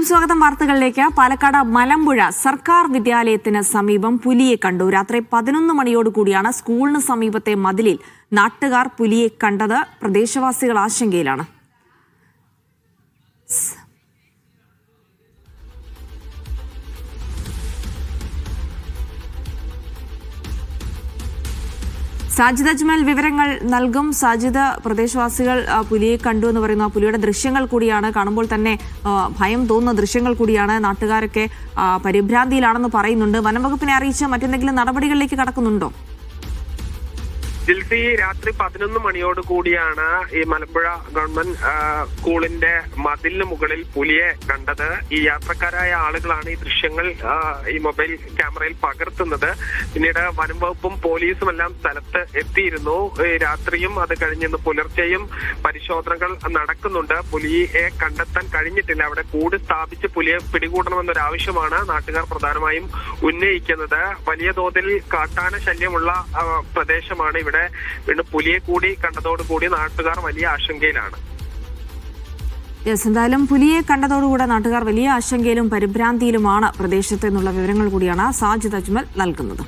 വീണ്ടും സ്വാഗതം വാർത്തകളിലേക്ക്. പാലക്കാട് മലമ്പുഴ സർക്കാർ വിദ്യാലയത്തിന് സമീപം പുലിയെ കണ്ടു. രാത്രി പതിനൊന്ന് മണിയോടുകൂടിയാണ് സ്കൂളിന് സമീപത്തെ മതിലിൽ നാട്ടുകാർ പുലിയെ കണ്ടത്. പ്രദേശവാസികൾ ആശങ്കയിലാണ്. സാജിദ് അജ്മൽ വിവരങ്ങൾ നൽകും. സാജിദ് പ്രദേശവാസികൾ പുലിയെ കണ്ടു എന്ന് പറയുന്ന. പുലിയുടെ ദൃശ്യങ്ങൾ കൂടിയാണ്. കാണുമ്പോൾ തന്നെ ഭയം തോന്നുന്ന ദൃശ്യങ്ങൾ കൂടിയാണ്. നാട്ടുകാരൊക്കെ പരിഭ്രാന്തിയിലാണെന്ന് പറയുന്നുണ്ട്. വനംവകുപ്പിനെ അറിയിച്ച മറ്റെന്തെങ്കിലും നടപടികളിലേക്ക് കടക്കുന്നുണ്ടോ? ജിൽസി രാത്രി പതിനൊന്ന് മണിയോട് കൂടിയാണ് ഈ മലമ്പുഴ ഗവൺമെന്റ് സ്കൂളിന്റെ മതിലിന് മുകളിൽ പുലിയെ കണ്ടത്. ഈ യാത്രക്കാരായ ആളുകളാണ് ഈ ദൃശ്യങ്ങൾ ഈ മൊബൈൽ ക്യാമറയിൽ പകർത്തുന്നത്. പിന്നീട് വനം വകുപ്പും പോലീസും എല്ലാം സ്ഥലത്ത് എത്തിയിരുന്നു. രാത്രിയും അത് കഴിഞ്ഞ് ഇന്ന് പുലർച്ചെയും പരിശോധനകൾ നടക്കുന്നുണ്ട്. പുലിയെ കണ്ടെത്താൻ കഴിഞ്ഞിട്ടില്ല. അവിടെ കൂട് സ്ഥാപിച്ച് പുലിയെ പിടികൂടണമെന്നൊരു ആവശ്യമാണ് നാട്ടുകാർ പ്രധാനമായും ഉന്നയിക്കുന്നത്. വലിയ തോതിൽ കാട്ടാന ശല്യമുള്ള പ്രദേശമാണ് ഇവിടെ വീണ്ടും പുലിയെ കൂടി കണ്ടതോടുകൂടി നാട്ടുകാർ വലിയ ആശങ്കയിലാണ്. യെസ് എന്തായാലും പുലിയെ കണ്ടതോടുകൂടെ നാട്ടുകാർ വലിയ ആശങ്കയിലും പരിഭ്രാന്തിയിലുമാണ് പ്രദേശത്ത് നിന്നുള്ള വിവരങ്ങൾ കൂടിയാണ് സാജിദ് അജ്മൽ നൽകുന്നത്.